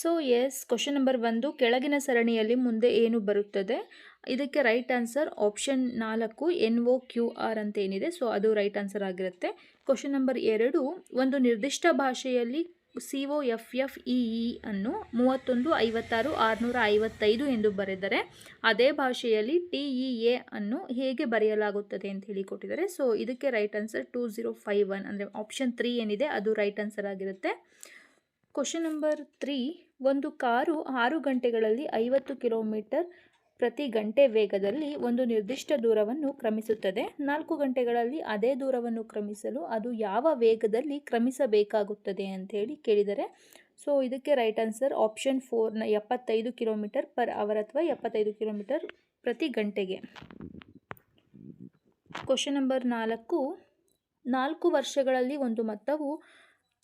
So yes question number ಒಂದು, ಕೆಳಗಿನ ಸರಣಿಯಲ್ಲಿ ಮುಂದೆ ಏನು ಬರುತ್ತದೆ? ಇದಕ್ಕೆ ರೈಟ್ ಆನ್ಸರ್ ಆಪ್ಷನ್ ನಾಲ್ಕು ಎನ್ ಒ ಕ್ಯೂ ಆರ್ ಅಂತ ಏನಿದೆ. ಸೊ ಅದು ರೈಟ್ ಆನ್ಸರ್ ಆಗಿರುತ್ತೆ. ಕ್ವಶನ್ ನಂಬರ್ ಎರಡು, ಒಂದು ನಿರ್ದಿಷ್ಟ ಭಾಷೆಯಲ್ಲಿ C O F F E ಅನ್ನು ಮೂವತ್ತೊಂದು, ಐವತ್ತಾರು, ಆರುನೂರ ಐವತ್ತೈದು ಎಂದು ಬರೆದರೆ, ಅದೇ ಭಾಷೆಯಲ್ಲಿ ಟಿ ಇ ಎ ಅನ್ನು ಹೇಗೆ ಬರೆಯಲಾಗುತ್ತದೆ ಅಂತ ಹೇಳಿ ಕೊಟ್ಟಿದ್ದಾರೆ. ಸೊ ಇದಕ್ಕೆ right answer two zero five one ಅಂದರೆ ಆಪ್ಷನ್ ತ್ರೀ ಏನಿದೆ, ಅದು ರೈಟ್ ಆನ್ಸರ್ ಆಗಿರುತ್ತೆ. ಕ್ವಶನ್ ನಂಬರ್ ತ್ರೀ ಒಂದು ಕಾರು ಆರು ಗಂಟೆಗಳಲ್ಲಿ ಐವತ್ತು ಕಿಲೋಮೀಟರ್ ಪ್ರತಿ ಗಂಟೆ ವೇಗದಲ್ಲಿ ಒಂದು ನಿರ್ದಿಷ್ಟ ದೂರವನ್ನು ಕ್ರಮಿಸುತ್ತದೆ. ನಾಲ್ಕು ಗಂಟೆಗಳಲ್ಲಿ ಅದೇ ದೂರವನ್ನು ಕ್ರಮಿಸಲು ಅದು ಯಾವ ವೇಗದಲ್ಲಿ ಕ್ರಮಿಸಬೇಕಾಗುತ್ತದೆ ಅಂಥೇಳಿ ಕೇಳಿದರೆ ಸೊ ಇದಕ್ಕೆ ರೈಟ್ ಆನ್ಸರ್ ಆಪ್ಷನ್ ಫೋರ್ನ ಎಪ್ಪತ್ತೈದು ಕಿಲೋಮೀಟರ್ ಪರ್ ಅವರ್ ಅಥವಾ ಎಪ್ಪತ್ತೈದು ಕಿಲೋಮೀಟರ್ ಪ್ರತಿ ಗಂಟೆಗೆ. ಕ್ವಶನ್ ನಂಬರ್ ನಾಲ್ಕು ನಾಲ್ಕು ವರ್ಷಗಳಲ್ಲಿ ಒಂದು ಮೊತ್ತವು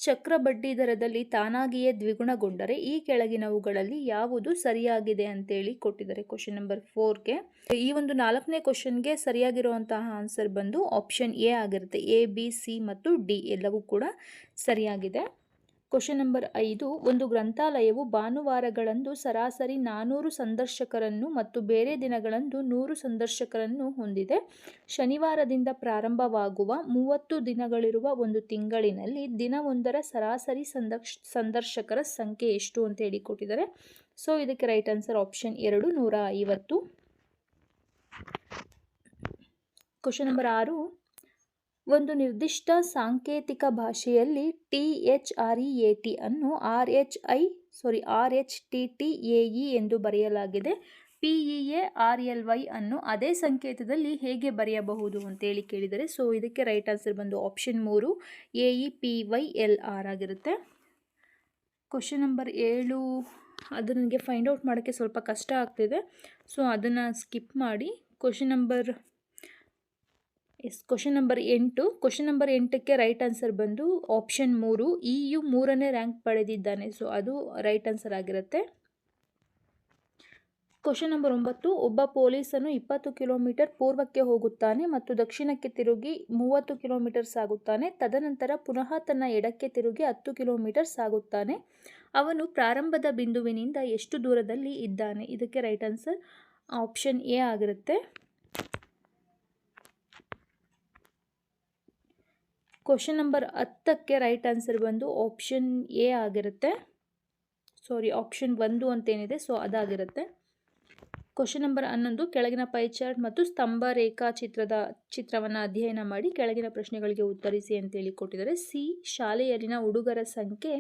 ಚಕ್ರ ಬಡ್ಡಿ ದರದಲ್ಲಿ ತಾನಾಗಿಯೇ ದ್ವಿಗುಣಗೊಂಡರೆ ಈ ಕೆಳಗಿನವುಗಳಲ್ಲಿ ಯಾವುದು ಸರಿಯಾಗಿದೆ ಅಂತೇಳಿ ಕೊಟ್ಟಿದ್ದಾರೆ ಕ್ವಶನ್ ನಂಬರ್ ಫೋರ್ಗೆ ಈ ಒಂದು ನಾಲ್ಕನೇ ಕ್ವಶನ್ಗೆ ಸರಿಯಾಗಿರುವಂತಹ ಆನ್ಸರ್ ಬಂದು ಆಪ್ಷನ್ ಎ ಆಗಿರುತ್ತೆ. ಎ ಬಿ ಸಿ ಮತ್ತು ಡಿ ಎಲ್ಲವೂ ಕೂಡ ಸರಿಯಾಗಿದೆ. ಕ್ವಶನ್ ನಂಬರ್ ಐದು. ಒಂದು ಗ್ರಂಥಾಲಯವು ಭಾನುವಾರಗಳಂದು ಸರಾಸರಿ ನಾನ್ನೂರು ಸಂದರ್ಶಕರನ್ನು ಮತ್ತು ಬೇರೆ ದಿನಗಳಂದು ನೂರು ಸಂದರ್ಶಕರನ್ನು ಹೊಂದಿದೆ. ಶನಿವಾರದಿಂದ ಪ್ರಾರಂಭವಾಗುವ ಮೂವತ್ತು ದಿನಗಳಿರುವ ಒಂದು ತಿಂಗಳಿನಲ್ಲಿ ದಿನವೊಂದರ ಸರಾಸರಿ ಸಂದರ್ಶ್ ಸಂದರ್ಶಕರ ಸಂಖ್ಯೆ ಎಷ್ಟು ಅಂತ ಹೇಳಿಕೊಟ್ಟಿದ್ದಾರೆ. ಸೊ ಇದಕ್ಕೆ ರೈಟ್ ಆನ್ಸರ್ ಆಪ್ಷನ್ ಎರಡು ನೂರ ಐವತ್ತು. ಕ್ವಶನ್ ನಂಬರ್ ಆರು. ಒಂದು ನಿರ್ದಿಷ್ಟ ಸಾಂಕೇತಿಕ ಭಾಷೆಯಲ್ಲಿ T H R E A T ಅನ್ನು R H I sorry R H T T A E ಎಂದು ಬರೆಯಲಾಗಿದೆ. P E A R L Y ಅನ್ನು ಅದೇ ಸಂಕೇತದಲ್ಲಿ ಹೇಗೆ ಬರೆಯಬಹುದು ಅಂತೇಳಿ ಕೇಳಿದರೆ ಸೊ ಇದಕ್ಕೆ ರೈಟ್ ಆನ್ಸರ್ ಬಂದು ಆಪ್ಷನ್ ಮೂರು, A E P Y L R ಆಗಿರುತ್ತೆ. ಕ್ವಶನ್ ನಂಬರ್ ಏಳು, ಅದು ನನಗೆ ಫೈಂಡ್ ಔಟ್ ಮಾಡೋಕ್ಕೆ ಸ್ವಲ್ಪ ಕಷ್ಟ ಆಗ್ತಿದೆ. ಸೊ ಅದನ್ನು ಸ್ಕಿಪ್ ಮಾಡಿ. Question number yes question number ಎಂಟು. ಕ್ವಶನ್ ನಂಬರ್ ಎಂಟಕ್ಕೆ ರೈಟ್ ಆನ್ಸರ್ ಬಂದು ಆಪ್ಷನ್ ಮೂರು. ಇ ಯು ಮೂರನೇ ರ್ಯಾಂಕ್ ಪಡೆದಿದ್ದಾನೆ. ಸೊ ಅದು ರೈಟ್ ಆನ್ಸರ್ ಆಗಿರುತ್ತೆ. ಕ್ವಶನ್ ನಂಬರ್ ಒಂಬತ್ತು. ಒಬ್ಬ ಪೊಲೀಸನು ಇಪ್ಪತ್ತು ಕಿಲೋಮೀಟರ್ ಪೂರ್ವಕ್ಕೆ ಹೋಗುತ್ತಾನೆ ಮತ್ತು ದಕ್ಷಿಣಕ್ಕೆ ತಿರುಗಿ ಮೂವತ್ತು ಕಿಲೋಮೀಟರ್ ಸಾಗುತ್ತಾನೆ ತದನಂತರ ಪುನಃ ತನ್ನ ಎಡಕ್ಕೆ ತಿರುಗಿ ಹತ್ತು ಕಿಲೋಮೀಟರ್ ಸಾಗುತ್ತಾನೆ ಅವನು ಪ್ರಾರಂಭದ ಬಿಂದುವಿನಿಂದ ಎಷ್ಟು ದೂರದಲ್ಲಿ ಇದ್ದಾನೆ? ಇದಕ್ಕೆ ರೈಟ್ ಆನ್ಸರ್ ಆಪ್ಷನ್ ಎ ಆಗಿರುತ್ತೆ. ಕ್ವಶನ್ ನಂಬರ್ ಹತ್ತಕ್ಕೆ ರೈಟ್ ಆನ್ಸರ್ ಬಂದು ಆಪ್ಷನ್ ಎ ಆಗಿರುತ್ತೆ. ಸಾರಿ ಆಪ್ಷನ್ ಒಂದು ಅಂತೇನಿದೆ ಸೊ ಅದಾಗಿರುತ್ತೆ. ಕ್ವಶನ್ ನಂಬರ್ ಹನ್ನೊಂದು, ಕೆಳಗಿನ ಪೈ ಚಾರ್ಟ್ ಮತ್ತು ಸ್ತಂಭ ರೇಖಾ ಚಿತ್ರದ ಚಿತ್ರವನ್ನು ಅಧ್ಯಯನ ಮಾಡಿ ಕೆಳಗಿನ ಪ್ರಶ್ನೆಗಳಿಗೆ ಉತ್ತರಿಸಿ ಅಂತೇಳಿ ಕೊಟ್ಟಿದ್ದಾರೆ. ಸಿ ಶಾಲೆಯಲ್ಲಿನ ಹುಡುಗರ ಸಂಖ್ಯೆ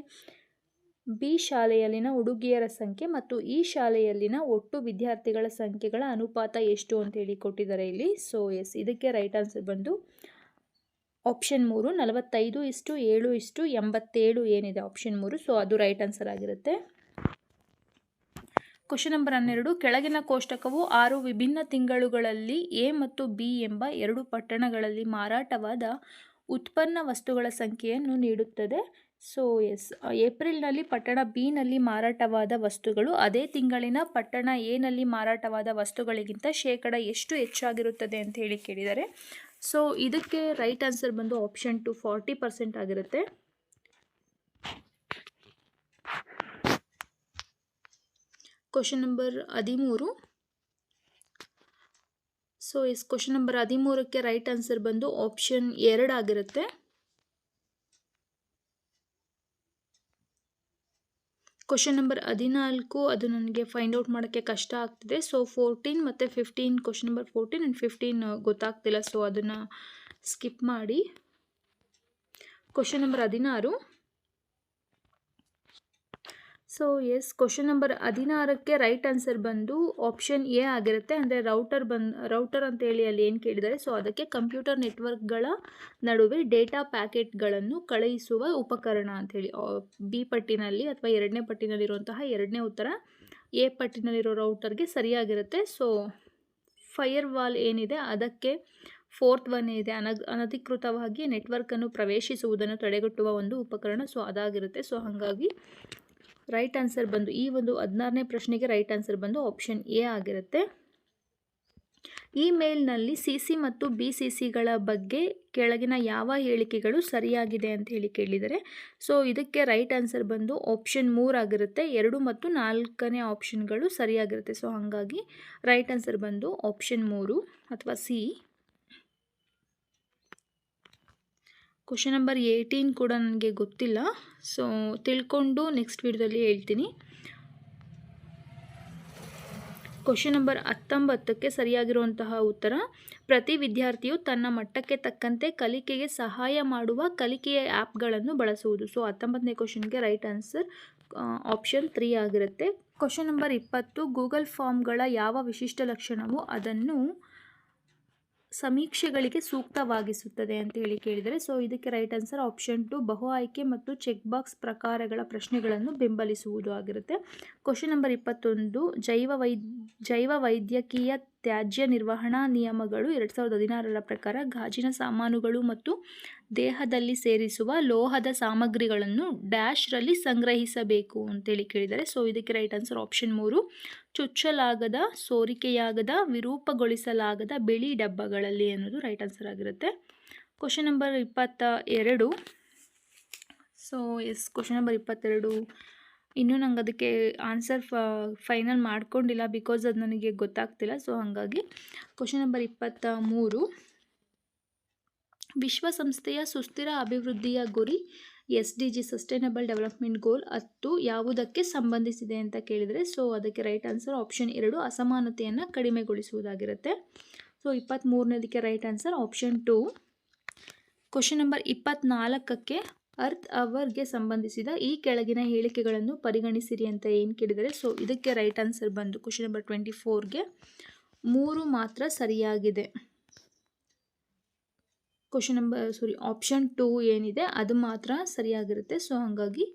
ಬಿ ಶಾಲೆಯಲ್ಲಿನ ಹುಡುಗಿಯರ ಸಂಖ್ಯೆ ಮತ್ತು ಈ ಶಾಲೆಯಲ್ಲಿನ ಒಟ್ಟು ವಿದ್ಯಾರ್ಥಿಗಳ ಸಂಖ್ಯೆಗಳ ಅನುಪಾತ ಎಷ್ಟು ಅಂತೇಳಿ ಕೊಟ್ಟಿದ್ದಾರೆ ಇಲ್ಲಿ. ಸೊ ಎಸ್ ಇದಕ್ಕೆ ರೈಟ್ ಆನ್ಸರ್ ಬಂದು ಆಪ್ಷನ್ ಮೂರು ನಲವತ್ತೈದು ಇಷ್ಟು ಏಳು ಇಷ್ಟು ಎಂಬತ್ತೇಳು ಏನಿದೆ ಆಪ್ಷನ್ ಮೂರು. ಸೊ ಅದು ರೈಟ್ ಆನ್ಸರ್ ಆಗಿರುತ್ತೆ. ಕ್ವಶನ್ ನಂಬರ್ ಹನ್ನೆರಡು, ಕೆಳಗಿನ ಕೋಷ್ಟಕವು ಆರು ವಿಭಿನ್ನ ತಿಂಗಳುಗಳಲ್ಲಿ ಎ ಮತ್ತು ಬಿ ಎಂಬ ಎರಡು ಪಟ್ಟಣಗಳಲ್ಲಿ ಮಾರಾಟವಾದ ಉತ್ಪನ್ನ ವಸ್ತುಗಳ ಸಂಖ್ಯೆಯನ್ನು ನೀಡುತ್ತದೆ. ಸೊ ಎಸ್ ಏಪ್ರಿಲ್ನಲ್ಲಿ ಪಟ್ಟಣ ಬಿನಲ್ಲಿ ಮಾರಾಟವಾದ ವಸ್ತುಗಳು, ಅದೇ ತಿಂಗಳಿನ ಪಟ್ಟಣ ಎನಲ್ಲಿ ಮಾರಾಟವಾದ ವಸ್ತುಗಳಿಗಿಂತ ಶೇಕಡ ಎಷ್ಟು ಹೆಚ್ಚಾಗಿರುತ್ತದೆ ಅಂತ ಹೇಳಿ ಕೇಳಿದ್ದಾರೆ ಸೊ ಇದಕ್ಕೆ ರೈಟ್ ಆನ್ಸರ್ ಬಂದು ಆಪ್ಷನ್ ಟು ಫಾರ್ಟಿ ಪರ್ಸೆಂಟ್ ಆಗಿರುತ್ತೆ. ಕ್ವಶನ್ ನಂಬರ್ ಹದಿಮೂರು. ಸೊ ಎಸ್ ಕ್ವಶನ್ ನಂಬರ್ ಹದಿಮೂರಕ್ಕೆ ರೈಟ್ ಆನ್ಸರ್ ಬಂದು ಆಪ್ಷನ್ ಎರಡು ಕ್ವಶನ್ ನಂಬರ್ ಹದಿನಾಲ್ಕು, ಅದು ನನಗೆ ಫೈಂಡ್ ಔಟ್ ಮಾಡೋಕ್ಕೆ ಕಷ್ಟ ಆಗ್ತಿದೆ. ಸೊ ಫೋರ್ಟೀನ್ ಮತ್ತು fifteen question number fourteen and fifteen ಗೊತ್ತಾಗ್ತಿಲ್ಲ. ಸೊ ಅದನ್ನು ಸ್ಕಿಪ್ ಮಾಡಿ. ಕ್ವಶನ್ ನಂಬರ್ ಹದಿನಾರು. ಸೊ ಎಸ್ ಕ್ವಶನ್ ನಂಬರ್ ಹದಿನಾರಕ್ಕೆ ರೈಟ್ ಆನ್ಸರ್ ಬಂದು ಆಪ್ಷನ್ ಎ ಆಗಿರುತ್ತೆ. ಅಂದರೆ ರೌಟರ್ ಬನ್ ರೌಟರ್ ಅಂತೇಳಿ ಅಲ್ಲಿ ಏನು ಕೇಳಿದ್ದಾರೆ? ಸೊ ಅದಕ್ಕೆ ಕಂಪ್ಯೂಟರ್ ನೆಟ್ವರ್ಕ್ಗಳ ನಡುವೆ ಡೇಟಾ ಪ್ಯಾಕೆಟ್ಗಳನ್ನು ಕಳುಹಿಸುವ ಉಪಕರಣ ಅಂಥೇಳಿ ಬಿ ಪಟ್ಟಿನಲ್ಲಿ ಅಥವಾ ಎರಡನೇ ಪಟ್ಟಿನಲ್ಲಿರುವಂತಹ ಎರಡನೇ ಉತ್ತರ ಎ ಪಟ್ಟಿನಲ್ಲಿರೋ ರೌಟರ್ಗೆ ಸರಿಯಾಗಿರುತ್ತೆ. ಸೊ ಫೈರ್ ವಾಲ್ ಏನಿದೆ? ಅದಕ್ಕೆ ಫೋರ್ತ್ ಒನ್ ಇದೆ ಅನ, ಅನಧಿಕೃತವಾಗಿ ನೆಟ್ವರ್ಕನ್ನು ಪ್ರವೇಶಿಸುವುದನ್ನು ತಡೆಗಟ್ಟುವ ಒಂದು ಉಪಕರಣ. ಸೊ ಅದಾಗಿರುತ್ತೆ. ಸೊ ಹಾಗಾಗಿ ರೈಟ್ ಆನ್ಸರ್ ಬಂದು, ಈ ಒಂದು ಹದಿನಾರನೇ ಪ್ರಶ್ನೆಗೆ ರೈಟ್ ಆನ್ಸರ್ ಬಂದು ಆಪ್ಷನ್ ಎ ಆಗಿರುತ್ತೆ. ಈ ಮೇಲ್ನಲ್ಲಿ ಸಿ ಸಿ ಮತ್ತು ಬಿ ಸಿ ಸಿಗಳ ಬಗ್ಗೆ ಕೆಳಗಿನ ಯಾವ ಹೇಳಿಕೆಗಳು ಸರಿಯಾಗಿದೆ ಅಂತ ಹೇಳಿ ಕೇಳಿದರೆ ಸೊ ಇದಕ್ಕೆ ರೈಟ್ ಆನ್ಸರ್ ಬಂದು ಆಪ್ಷನ್ ಮೂರಾಗಿರುತ್ತೆ ಎರಡು ಮತ್ತು ನಾಲ್ಕನೇ ಆಪ್ಷನ್ಗಳು ಸರಿಯಾಗಿರುತ್ತೆ. ಸೊ ಹಾಗಾಗಿ ರೈಟ್ ಆನ್ಸರ್ ಬಂದು ಆಪ್ಷನ್ ಮೂರು ಅಥವಾ ಸಿ ಕ್ವಶನ್ ನಂಬರ್ ಏಯ್ಟೀನ್ ಕೂಡ ನನಗೆ ಗೊತ್ತಿಲ್ಲ. ಸೊ ತಿಳ್ಕೊಂಡು ನೆಕ್ಸ್ಟ್ ವಿಡಿಯೋದಲ್ಲಿ ಹೇಳ್ತೀನಿ. ಕ್ವಶನ್ ನಂಬರ್ ಹತ್ತೊಂಬತ್ತಕ್ಕೆ ಸರಿಯಾಗಿರುವಂತಹ ಉತ್ತರ, ಪ್ರತಿ ವಿದ್ಯಾರ್ಥಿಯು ತನ್ನ ಮಟ್ಟಕ್ಕೆ ತಕ್ಕಂತೆ ಕಲಿಕೆಗೆ ಸಹಾಯ ಮಾಡುವ ಕಲಿಕೆಯ ಆ್ಯಪ್ಗಳನ್ನು ಬಳಸುವುದು. ಸೊ ಹತ್ತೊಂಬತ್ತನೇ ಕ್ವಶನ್ಗೆ ರೈಟ್ ಆನ್ಸರ್ ಆಪ್ಷನ್ ತ್ರೀ ಆಗಿರುತ್ತೆ. ಕ್ವಶನ್ ನಂಬರ್ ಇಪ್ಪತ್ತು ಗೂಗಲ್ ಫಾರ್ಮ್ಗಳ ಯಾವ ವಿಶಿಷ್ಟ ಲಕ್ಷಣವು ಅದನ್ನು ಸಮೀಕ್ಷೆಗಳಿಗೆ ಸೂಕ್ತವಾಗಿಸುತ್ತದೆ ಅಂತ ಹೇಳಿ ಕೇಳಿದರೆ ಸೊ ಇದಕ್ಕೆ ರೈಟ್ ಆನ್ಸರ್ ಆಪ್ಷನ್ ಟು ಬಹು ಆಯ್ಕೆ ಮತ್ತು ಚೆಕ್ ಬಾಕ್ಸ್ ಪ್ರಕಾರಗಳ ಪ್ರಶ್ನೆಗಳನ್ನು ಬೆಂಬಲಿಸುವುದು ಆಗಿರುತ್ತೆ. ಕ್ವಶನ್ ನಂಬರ್ ಇಪ್ಪತ್ತೊಂದು, ಜೈವ ಜೈವ ವೈದ್ಯಕೀಯ ತ್ಯಾಜ್ಯ ನಿರ್ವಹಣಾ ನಿಯಮಗಳು ಎರಡು ಸಾವಿರದ ಹದಿನಾರರ ಪ್ರಕಾರ ಗಾಜಿನ ಸಾಮಾನುಗಳು ಮತ್ತು ದೇಹದಲ್ಲಿ ಸೇರಿಸುವ ಲೋಹದ ಸಾಮಗ್ರಿಗಳನ್ನು ಡ್ಯಾಶ್ರಲ್ಲಿ ಸಂಗ್ರಹಿಸಬೇಕು ಅಂತೇಳಿ ಕೇಳಿದ್ದಾರೆ. ಸೊ ಇದಕ್ಕೆ ರೈಟ್ ಆನ್ಸರ್ ಆಪ್ಷನ್ ಮೂರು. ಚುಚ್ಚಲಾಗದ, ಸೋರಿಕೆಯಾಗದ, ವಿರೂಪಗೊಳಿಸಲಾಗದ ಬಿಳಿ ಡಬ್ಬಗಳಲ್ಲಿ ಅನ್ನೋದು ರೈಟ್ ಆನ್ಸರ್ ಆಗಿರುತ್ತೆ. ಕ್ವಶನ್ ನಂಬರ್ ಇಪ್ಪತ್ತ ಎರಡು ಸೊ ಎಸ್ ಕ್ವಶನ್ ನಂಬರ್ ಇಪ್ಪತ್ತೆರಡು. ಇನ್ನೂ ನಂಗೆ ಅದಕ್ಕೆ ಆನ್ಸರ್ ಫೈನಲ್ ಮಾಡ್ಕೊಂಡಿಲ್ಲ ಬಿಕಾಸ್ ಅದು ನನಗೆ ಗೊತ್ತಾಗ್ತಿಲ್ಲ. ಸೊ ಹಾಗಾಗಿ ಕ್ವಶನ್ ನಂಬರ್ ಇಪ್ಪತ್ತ ಮೂರು ವಿಶ್ವಸಂಸ್ಥೆಯ ಸುಸ್ಥಿರ ಅಭಿವೃದ್ಧಿಯ ಗುರಿ S D G sustainable development goal ಹತ್ತು ಯಾವುದಕ್ಕೆ ಸಂಬಂಧಿಸಿದೆ ಅಂತ ಕೇಳಿದರೆ ಸೊ ಅದಕ್ಕೆ ರೈಟ್ ಆನ್ಸರ್ ಆಪ್ಷನ್ ಎರಡು, ಅಸಮಾನತೆಯನ್ನು ಕಡಿಮೆಗೊಳಿಸುವುದಾಗಿರುತ್ತೆ. So ಇಪ್ಪತ್ತ್ಮೂರನೇದಕ್ಕೆ right answer option two question number ಇಪ್ಪತ್ತ್ನಾಲ್ಕಕ್ಕೆ earth ಅವರ್ಗೆ ಸಂಬಂಧಿಸಿದ ಈ ಕೆಳಗಿನ ಹೇಳಿಕೆಗಳನ್ನು ಪರಿಗಣಿಸಿರಿ ಅಂತ ಏನು ಕೇಳಿದರೆ ಸೊ ಇದಕ್ಕೆ ರೈಟ್ ಆನ್ಸರ್ ಬಂದು ಕ್ವಶನ್ ನಂಬರ್ ಟ್ವೆಂಟಿ ಫೋರ್ಗೆ ಮೂರು ಮಾತ್ರ ಸರಿಯಾಗಿದೆ. Question number sorry option two ಏನಿದೆ, ಅದು ಮಾತ್ರ ಸರಿಯಾಗಿರುತ್ತೆ. ಸೊ ಹಾಗಾಗಿ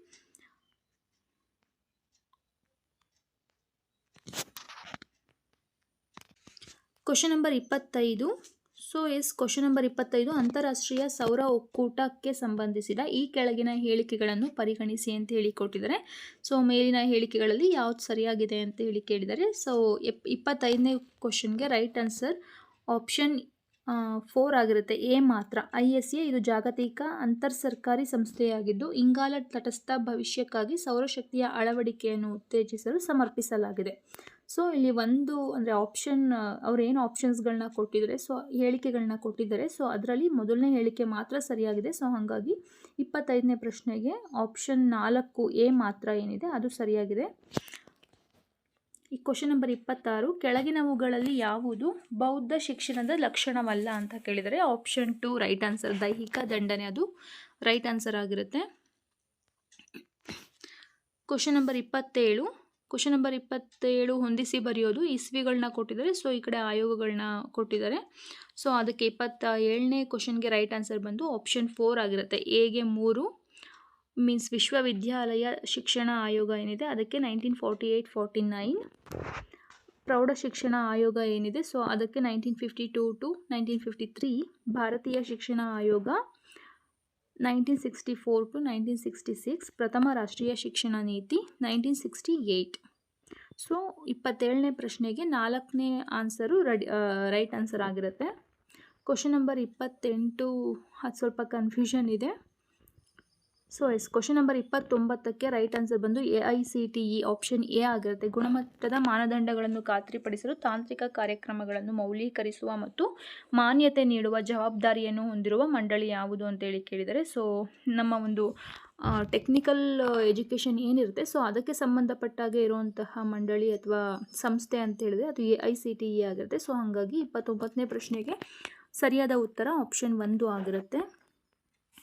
ಕ್ವಶನ್ ನಂಬರ್ ಇಪ್ಪತ್ತೈದು. ಸೊ ಎಸ್ ಕ್ವಶನ್ ನಂಬರ್ ಇಪ್ಪತ್ತೈದು, ಅಂತಾರಾಷ್ಟ್ರೀಯ ಸೌರ ಒಕ್ಕೂಟಕ್ಕೆ ಸಂಬಂಧಿಸಿದ ಈ ಕೆಳಗಿನ ಹೇಳಿಕೆಗಳನ್ನು ಪರಿಗಣಿಸಿ ಅಂತ ಹೇಳಿ ಕೊಟ್ಟಿದ್ದಾರೆ ಸೊ ಮೇಲಿನ ಹೇಳಿಕೆಗಳಲ್ಲಿ ಯಾವ್ದು ಸರಿಯಾಗಿದೆ ಅಂತ ಹೇಳಿ ಕೇಳಿದ್ದಾರೆ. ಸೊ ಎಪ್, ಇಪ್ಪತ್ತೈದನೇ ಕ್ವಶನ್ಗೆ ರೈಟ್ ಆನ್ಸರ್ ಆಪ್ಷನ್ ಫೋರ್ ಆಗಿರುತ್ತೆ. ಎ ಮಾತ್ರ. ಐ ಎಸ್ ಎ ಇದು ಜಾಗತಿಕ ಅಂತರ್ ಸರ್ಕಾರಿ ಸಂಸ್ಥೆಯಾಗಿದ್ದು, ಇಂಗಾಲ ತಟಸ್ಥ ಭವಿಷ್ಯಕ್ಕಾಗಿ ಸೌರಶಕ್ತಿಯ ಅಳವಡಿಕೆಯನ್ನು ಉತ್ತೇಜಿಸಲು ಸಮರ್ಪಿಸಲಾಗಿದೆ. ಸೊ ಇಲ್ಲಿ ಒಂದು, ಅಂದರೆ ಆಪ್ಷನ್ ಏನು ಆಪ್ಷನ್ಸ್ಗಳನ್ನ ಕೊಟ್ಟಿದ್ದಾರೆ ಸೊ ಹೇಳಿಕೆಗಳನ್ನ ಕೊಟ್ಟಿದ್ದಾರೆ. ಸೊ ಅದರಲ್ಲಿ ಮೊದಲನೇ ಹೇಳಿಕೆ ಮಾತ್ರ ಸರಿಯಾಗಿದೆ. ಸೊ ಹಾಗಾಗಿ ಇಪ್ಪತ್ತೈದನೇ ಪ್ರಶ್ನೆಗೆ ಆಪ್ಷನ್ ನಾಲ್ಕು ಎ ಮಾತ್ರ ಏನಿದೆ, ಅದು ಸರಿಯಾಗಿದೆ. ಈ ಕ್ವಶನ್ ನಂಬರ್ ಇಪ್ಪತ್ತಾರು, ಕೆಳಗಿನವುಗಳಲ್ಲಿ ಯಾವುದು ಬೌದ್ಧ ಶಿಕ್ಷಣದ ಲಕ್ಷಣವಲ್ಲ ಅಂತ ಕೇಳಿದರೆ ಆಪ್ಷನ್ ಟು ರೈಟ್ ಆನ್ಸರ್ ದೈಹಿಕ ದಂಡನೆ, ಅದು ರೈಟ್ ಆನ್ಸರ್ ಆಗಿರುತ್ತೆ. ಕ್ವಶನ್ ನಂಬರ್ ಇಪ್ಪತ್ತೇಳು ಕ್ವಶನ್ ನಂಬರ್ ಇಪ್ಪತ್ತೇಳು ಹೊಂದಿಸಿ ಬರೆಯೋದು ಇಸ್ವಿಗಳನ್ನ ಕೊಟ್ಟಿದ್ದಾರೆ ಸೊ ಈ ಕಡೆ ಆಯೋಗಗಳನ್ನ ಕೊಟ್ಟಿದ್ದಾರೆ. ಸೊ ಅದಕ್ಕೆ ಇಪ್ಪತ್ತ ಏಳನೇ ಕ್ವಶನ್ಗೆ ರೈಟ್ ಆನ್ಸರ್ ಬಂದು ಆಪ್ಷನ್ ಫೋರ್ ಆಗಿರುತ್ತೆ. ಎಗೆ ಮೂರು ಮೀನ್ಸ್ ವಿಶ್ವವಿದ್ಯಾಲಯ ಶಿಕ್ಷಣ ಆಯೋಗ ಏನಿದೆ ಅದಕ್ಕೆ nineteen forty eight forty nine ಪ್ರೌಢ ಶಿಕ್ಷಣ ಆಯೋಗ ಏನಿದೆ ಸೊ ಅದಕ್ಕೆ nineteen fifty two to nineteen fifty three ಭಾರತೀಯ ಶಿಕ್ಷಣ ಆಯೋಗ nineteen sixty four to nineteen sixty six ಪ್ರಥಮ ರಾಷ್ಟ್ರೀಯ ಶಿಕ್ಷಣ ನೀತಿ ನೈನ್ಟೀನ್ ಸಿಕ್ಸ್ಟಿ ಏಯ್ಟ್ ಸೊ ಇಪ್ಪತ್ತೇಳನೇ ಪ್ರಶ್ನೆಗೆ ನಾಲ್ಕನೇ ಆನ್ಸರು ರೆಡಿ ರೈಟ್ ಆನ್ಸರ್ ಆಗಿರುತ್ತೆ. ಕ್ವಶನ್ ನಂಬರ್ ಇಪ್ಪತ್ತೆಂಟು, ಅದು ಸ್ವಲ್ಪ ಕನ್ಫ್ಯೂಷನ್ ಇದೆ. ಸೊ ಎಸ್ ಕ್ವಶನ್ ನಂಬರ್ ಇಪ್ಪತ್ತೊಂಬತ್ತಕ್ಕೆ ರೈಟ್ ಆನ್ಸರ್ ಬಂದು A I C T E option A ಆಗಿರುತ್ತೆ. ಗುಣಮಟ್ಟದ ಮಾನದಂಡಗಳನ್ನು ಖಾತ್ರಿಪಡಿಸಲು ತಾಂತ್ರಿಕ ಕಾರ್ಯಕ್ರಮಗಳನ್ನು ಮೌಲ್ಯೀಕರಿಸುವ ಮತ್ತು ಮಾನ್ಯತೆ ನೀಡುವ ಜವಾಬ್ದಾರಿಯನ್ನು ಹೊಂದಿರುವ ಮಂಡಳಿ ಯಾವುದು ಅಂತೇಳಿ ಕೇಳಿದರೆ ಸೊ ನಮ್ಮ ಒಂದು ಟೆಕ್ನಿಕಲ್ ಎಜುಕೇಷನ್ ಏನಿರುತ್ತೆ ಸೊ ಅದಕ್ಕೆ ಸಂಬಂಧಪಟ್ಟಾಗೆ ಇರುವಂತಹ ಮಂಡಳಿ ಅಥವಾ ಸಂಸ್ಥೆ ಅಂತ ಹೇಳಿದ್ರೆ ಅದು A I C T E ಆಗಿರುತ್ತೆ. ಸೊ ಹಾಗಾಗಿ ಇಪ್ಪತ್ತೊಂಬತ್ತನೇ ಪ್ರಶ್ನೆಗೆ ಸರಿಯಾದ ಉತ್ತರ ಆಪ್ಷನ್ ಒಂದು ಆಗಿರುತ್ತೆ.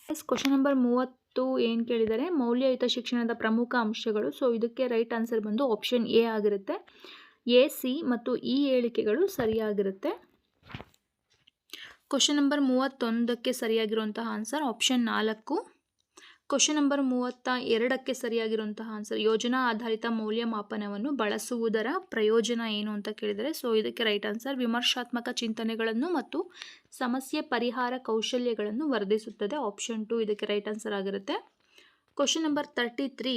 ಎಸ್ ಕ್ವಶನ್ ನಂಬರ್ ಮೂವತ್ತು ಏನು ಕೇಳಿದ್ದಾರೆ, ಮೌಲ್ಯಯುತ ಶಿಕ್ಷಣದ ಪ್ರಮುಖ ಅಂಶಗಳು. ಸೊ ಇದಕ್ಕೆ ರೈಟ್ ಆನ್ಸರ್ ಬಂದು ಆಪ್ಷನ್ ಎ ಆಗಿರುತ್ತೆ. ಎ ಸಿ ಮತ್ತು ಇ ಹೇಳಿಕೆಗಳು ಸರಿಯಾಗಿರುತ್ತೆ. ಕ್ವಶನ್ ನಂಬರ್ ಮೂವತ್ತೊಂದಕ್ಕೆ ಸರಿಯಾಗಿರುವಂತಹ ಆನ್ಸರ್ ಆಪ್ಷನ್ ನಾಲ್ಕು. ಕ್ವಶನ್ ನಂಬರ್ ಮೂವತ್ತ ಎರಡಕ್ಕೆ ಸರಿಯಾಗಿರುವಂತಹ ಆನ್ಸರ್ ಯೋಜನಾ ಆಧಾರಿತ ಮೌಲ್ಯಮಾಪನವನ್ನು ಬಳಸುವುದರ ಪ್ರಯೋಜನ ಏನು ಅಂತ ಕೇಳಿದರೆ ಸೊ ಇದಕ್ಕೆ ರೈಟ್ ಆನ್ಸರ್ ವಿಮರ್ಶಾತ್ಮಕ ಚಿಂತನೆಗಳನ್ನು ಮತ್ತು ಸಮಸ್ಯೆ ಪರಿಹಾರ ಕೌಶಲ್ಯಗಳನ್ನು ವರ್ಧಿಸುತ್ತದೆ. ಆಪ್ಷನ್ ಟು ಇದಕ್ಕೆ ರೈಟ್ ಆನ್ಸರ್ ಆಗಿರುತ್ತೆ. Question number thirty three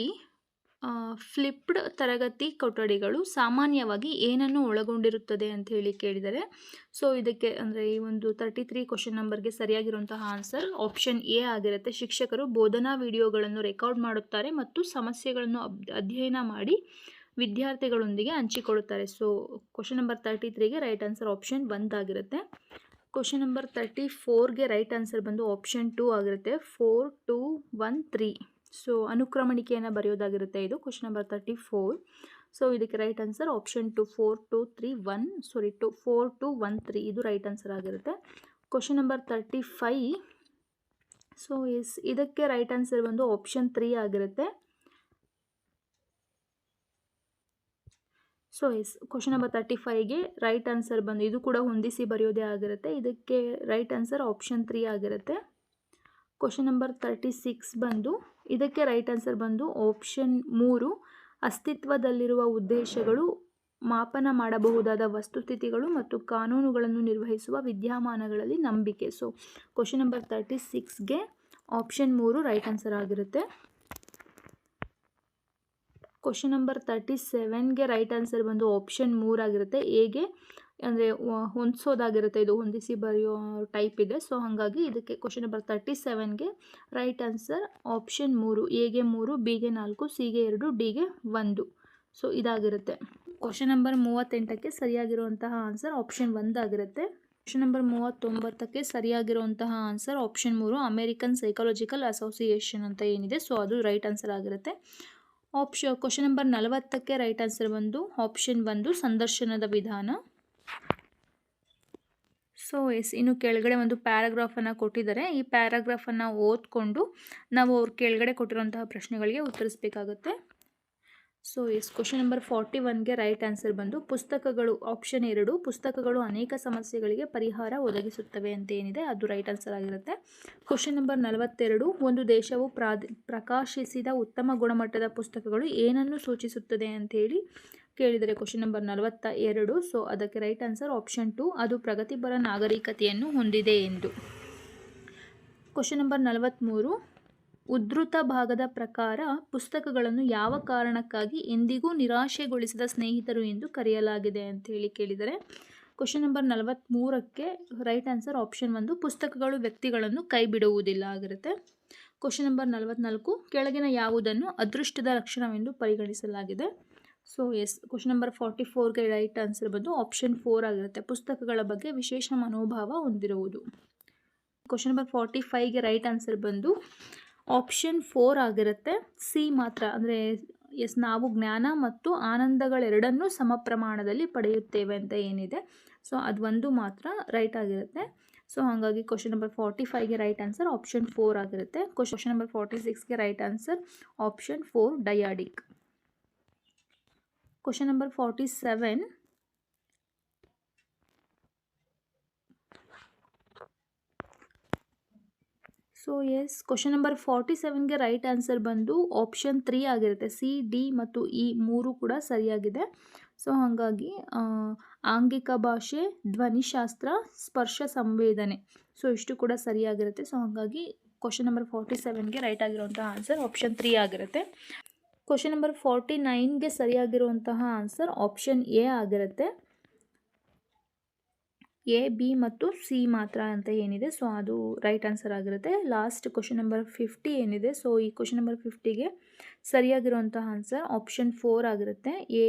flipped ತರಗತಿ ಕೊಠಡಿಗಳು ಸಾಮಾನ್ಯವಾಗಿ ಏನನ್ನು ಒಳಗೊಂಡಿರುತ್ತದೆ ಅಂತ ಹೇಳಿ ಕೇಳಿದರೆ, ಸೊ ಇದಕ್ಕೆ ಅಂದರೆ ಈ ಒಂದು ತರ್ಟಿ ತ್ರೀ ಕ್ವಶನ್ ನಂಬರ್ಗೆ ಸರಿಯಾಗಿರುವಂತಹ ಆನ್ಸರ್ ಆಪ್ಷನ್ ಎ ಆಗಿರುತ್ತೆ. ಶಿಕ್ಷಕರು ಬೋಧನಾ ವಿಡಿಯೋಗಳನ್ನು ರೆಕಾರ್ಡ್ ಮಾಡುತ್ತಾರೆ ಮತ್ತು ಸಮಸ್ಯೆಗಳನ್ನು ಅಧ್ಯಯನ ಮಾಡಿ ವಿದ್ಯಾರ್ಥಿಗಳೊಂದಿಗೆ ಹಂಚಿಕೊಳ್ಳುತ್ತಾರೆ. ಸೊ ಕ್ವಶನ್ ನಂಬರ್ ತರ್ಟಿ ತ್ರೀಗೆ ರೈಟ್ ಆನ್ಸರ್ ಆಪ್ಷನ್ ಒಂದಾಗಿರುತ್ತೆ ಕ್ವಶನ್ ನಂಬರ್ ತರ್ಟಿ ಫೋರ್ಗೆ ರೈಟ್ ಆನ್ಸರ್ ಬಂದು ಆಪ್ಷನ್ ಟೂ ಆಗಿರುತ್ತೆ. Four two one three so ಅನುಕ್ರಮಣಿಕೆಯನ್ನು ಬರೆಯೋದಾಗಿರುತ್ತೆ ಇದು question number thirty four so ಇದಕ್ಕೆ right answer option two four two three one sorry two four two one three ಇದು right answer ಆಗಿರುತ್ತೆ. Question number thirty five so yes ಇದಕ್ಕೆ right answer ಬಂದು option three ಆಗಿರುತ್ತೆ. So yes question number thirty ಫೈವ್ಗೆ right answer ಬಂದು, ಇದು ಕೂಡ ಹೊಂದಿಸಿ ಬರೆಯೋದೇ ಆಗಿರುತ್ತೆ. ಇದಕ್ಕೆ ರೈಟ್ ಆನ್ಸರ್ ಆಪ್ಷನ್ ತ್ರೀ ಆಗಿರುತ್ತೆ. ಕ್ವಶನ್ ನಂಬರ್ ತರ್ಟಿ ಸಿಕ್ಸ್ ಬಂದು, ಇದಕ್ಕೆ ರೈಟ್ ಆನ್ಸರ್ ಬಂದು ಆಪ್ಷನ್ ಮೂರು, ಅಸ್ತಿತ್ವದಲ್ಲಿರುವ ಉದ್ದೇಶಗಳು, ಮಾಪನ ಮಾಡಬಹುದಾದ ವಸ್ತುಸ್ಥಿತಿಗಳು ಮತ್ತು ಕಾನೂನುಗಳನ್ನು ನಿರ್ವಹಿಸುವ ವಿದ್ಯಮಾನಗಳಲ್ಲಿ ನಂಬಿಕೆ. ಸೊ ಕ್ವಶನ್ ನಂಬರ್ ತರ್ಟಿ ಸಿಕ್ಸ್ಗೆ ಆಪ್ಷನ್ ಮೂರು ರೈಟ್ ಆನ್ಸರ್ ಆಗಿರುತ್ತೆ. ಕ್ವಶನ್ ನಂಬರ್ ತರ್ಟಿ ಸೆವೆನ್ಗೆ ರೈಟ್ ಆನ್ಸರ್ ಬಂದು ಆಪ್ಷನ್ ಮೂರಾಗಿರುತ್ತೆ ಎಗೆ ಅಂದರೆ ಹೊಂದಿಸೋದಾಗಿರುತ್ತೆ. ಇದು ಹೊಂದಿಸಿ ಬರೆಯೋ ಟೈಪ್ ಇದೆ. ಸೊ ಹಾಗಾಗಿ ಇದಕ್ಕೆ ಕ್ವಶನ್ ನಂಬರ್ ತರ್ಟಿ ಸೆವೆನ್ಗೆ ರೈಟ್ ಆನ್ಸರ್ ಆಪ್ಷನ್ ಮೂರು. ಎಗೆ ಮೂರು ಬಿಗೆ ನಾಲ್ಕು ಸಿಗೆ ಎರಡು ಡಿಗೆ ಒಂದು. ಸೊ ಇದಾಗಿರುತ್ತೆ. ಕ್ವಶನ್ ನಂಬರ್ ಮೂವತ್ತೆಂಟಕ್ಕೆ ಸರಿಯಾಗಿರುವಂತಹ ಆನ್ಸರ್ ಆಪ್ಷನ್ ಒಂದಾಗಿರುತ್ತೆ ಕ್ವಶನ್ ನಂಬರ್ ಮೂವತ್ತೊಂಬತ್ತಕ್ಕೆ ಸರಿಯಾಗಿರುವಂತಹ ಆನ್ಸರ್ ಆಪ್ಷನ್ ಮೂರು ಅಮೇರಿಕನ್ ಸೈಕಾಲಜಿಕಲ್ ಅಸೋಸಿಯೇಷನ್ ಅಂತ ಏನಿದೆ. ಸೊ ಅದು ರೈಟ್ ಆನ್ಸರ್ ಆಗಿರುತ್ತೆ. ಆಪ್ಷ ಕ್ವಶನ್ ನಂಬರ್ ನಲವತ್ತಕ್ಕೆ ರೈಟ್ ಆನ್ಸರ್ ಬಂದು ಆಪ್ಷನ್ ಒಂದು, ಸಂದರ್ಶನದ ವಿಧಾನ. ಸೊ, ಎಸ್, ಇನ್ನು ಕೆಳಗಡೆ ಒಂದು ಪ್ಯಾರಾಗ್ರಾಫನ್ನು ಕೊಟ್ಟಿದ್ದಾರೆ. ಈ ಪ್ಯಾರಾಗ್ರಾಫನ್ನು ಓದ್ಕೊಂಡು ನಾವು ಅವ್ರ ಕೆಳಗಡೆ ಕೊಟ್ಟಿರುವಂತಹ ಪ್ರಶ್ನೆಗಳಿಗೆ ಉತ್ತರಿಸಬೇಕಾಗುತ್ತೆ. So, yes, question number forty ಒನ್ಗೆ right answer ಬಂದು, ಪುಸ್ತಕಗಳು ಆಪ್ಷನ್ ಎರಡು, ಪುಸ್ತಕಗಳು ಅನೇಕ ಸಮಸ್ಯೆಗಳಿಗೆ ಪರಿಹಾರ ಒದಗಿಸುತ್ತವೆ ಅಂತ ಏನಿದೆ ಅದು ರೈಟ್ ಆನ್ಸರ್ ಆಗಿರುತ್ತೆ. ಕ್ವಶನ್ ನಂಬರ್ ನಲವತ್ತೆರಡು, ಒಂದು ದೇಶವು ಪ್ರಾದ್, ಪ್ರಕಾಶಿಸಿದ ಉತ್ತಮ ಗುಣಮಟ್ಟದ ಪುಸ್ತಕಗಳು ಏನನ್ನು ಸೂಚಿಸುತ್ತದೆ ಅಂತೇಳಿ ಕೇಳಿದರೆ ಕ್ವಶನ್ ನಂಬರ್ ನಲವತ್ತ ಎರಡು ಸೊ ಅದಕ್ಕೆ ರೈಟ್ ಆನ್ಸರ್ ಆಪ್ಷನ್ ಟು ಅದು ಪ್ರಗತಿಪರ ನಾಗರಿಕತೆಯನ್ನು ಹೊಂದಿದೆ ಎಂದು. ಕ್ವಶನ್ ನಂಬರ್ ನಲವತ್ತ್ಮೂರು ಉದ್ಧೃತ ಭಾಗದ ಪ್ರಕಾರ ಪುಸ್ತಕಗಳನ್ನು ಯಾವ ಕಾರಣಕ್ಕಾಗಿ ಎಂದಿಗೂ ನಿರಾಶೆಗೊಳಿಸಿದ ಸ್ನೇಹಿತರು ಎಂದು ಕರೆಯಲಾಗಿದೆ ಅಂತ ಹೇಳಿ ಕೇಳಿದರೆ ಕ್ವಶನ್ ನಂಬರ್ ನಲವತ್ತ್ಮೂರಕ್ಕೆ ರೈಟ್ ಆನ್ಸರ್ ಆಪ್ಷನ್ ಒಂದು ಪುಸ್ತಕಗಳು ವ್ಯಕ್ತಿಗಳನ್ನು ಕೈ ಬಿಡುವುದಿಲ್ಲ ಆಗಿರುತ್ತೆ. ಕ್ವಶನ್ ನಂಬರ್ ನಲವತ್ತ್ನಾಲ್ಕು ಕೆಳಗಿನ ಯಾವುದನ್ನು ಅದೃಷ್ಟದ ಲಕ್ಷಣವೆಂದು ಪರಿಗಣಿಸಲಾಗಿದೆ. So yes question number forty ಫೋರ್ಗೆ right answer ಬಂದು ಆಪ್ಷನ್ ಫೋರ್ ಆಗಿರುತ್ತೆ. ಪುಸ್ತಕಗಳ ಬಗ್ಗೆ ವಿಶೇಷ ಮನೋಭಾವ ಹೊಂದಿರುವುದು. ಕ್ವಶನ್ ನಂಬರ್ ಫಾರ್ಟಿ ಫೈವ್ಗೆ ರೈಟ್ ಆನ್ಸರ್ ಬಂದು ಆಪ್ಷನ್ ಫೋರ್ ಆಗಿರುತ್ತೆ. ಸಿ ಮಾತ್ರ, ಅಂದರೆ ಎಸ್ ನಾವು ಜ್ಞಾನ ಮತ್ತು ಆನಂದಗಳೆರಡನ್ನೂ ಸಮ ಪ್ರಮಾಣದಲ್ಲಿ ಪಡೆಯುತ್ತೇವೆ ಅಂತ ಏನಿದೆ. ಸೊ ಅದು ಒಂದು ಮಾತ್ರ ರೈಟ್ ಆಗಿರುತ್ತೆ. ಸೊ ಹಾಗಾಗಿ ಕ್ವಶನ್ ನಂಬರ್ ಫಾರ್ಟಿ ಫೈವ್ಗೆ ರೈಟ್ ಆನ್ಸರ್ ಆಪ್ಷನ್ ಫೋರ್ ಆಗಿರುತ್ತೆ. Question number forty ಸಿಕ್ಸ್ಗೆ right answer option four dyadic number forty seven so yes question number forty ಸೆವೆನ್ಗೆ right answer ಬಂದು ಆಪ್ಷನ್ ತ್ರೀ ಆಗಿರುತ್ತೆ. ಸಿ ಡಿ ಮತ್ತು E ಮೂರು ಕೂಡ ಸರಿಯಾಗಿದೆ. So ಹಾಗಾಗಿ ಆಂಗಿಕ ಭಾಷೆ ಧ್ವನಿಶಾಸ್ತ್ರ ಸ್ಪರ್ಶ ಸಂವೇದನೆ. ಸೊ ಇಷ್ಟು ಕೂಡ ಸರಿಯಾಗಿರುತ್ತೆ. ಸೊ ಹಾಗಾಗಿ ಕ್ವಶನ್ ನಂಬರ್ ಫಾರ್ಟಿ ಸೆವೆನ್ಗೆ ರೈಟ್ ಆಗಿರುವಂಥ ಆನ್ಸರ್ ಆಪ್ಷನ್ ತ್ರೀ ಆಗಿರುತ್ತೆ. ಕ್ವಶನ್ ನಂಬರ್ ಫಾರ್ಟಿ ನೈನ್ಗೆ ಸರಿಯಾಗಿರುವಂತಹ ಆನ್ಸರ್ ಆಪ್ಷನ್ ಎ ಆಗಿರುತ್ತೆ. ಎ ಬಿ ಮತ್ತು ಸಿ ಮಾತ್ರ ಅಂತ ಏನಿದೆ ಸೊ ಅದು ರೈಟ್ ಆನ್ಸರ್ ಆಗಿರುತ್ತೆ. ಲಾಸ್ಟ್ ಕ್ವಶನ್ ನಂಬರ್ ಫಿಫ್ಟಿ ಏನಿದೆ ಸೊ ಈ ಕ್ವಶನ್ ನಂಬರ್ ಫಿಫ್ಟಿಗೆ ಸರಿಯಾಗಿರುವಂತಹ ಆನ್ಸರ್ ಆಪ್ಷನ್ ಫೋರ್ ಆಗಿರುತ್ತೆ. ಎ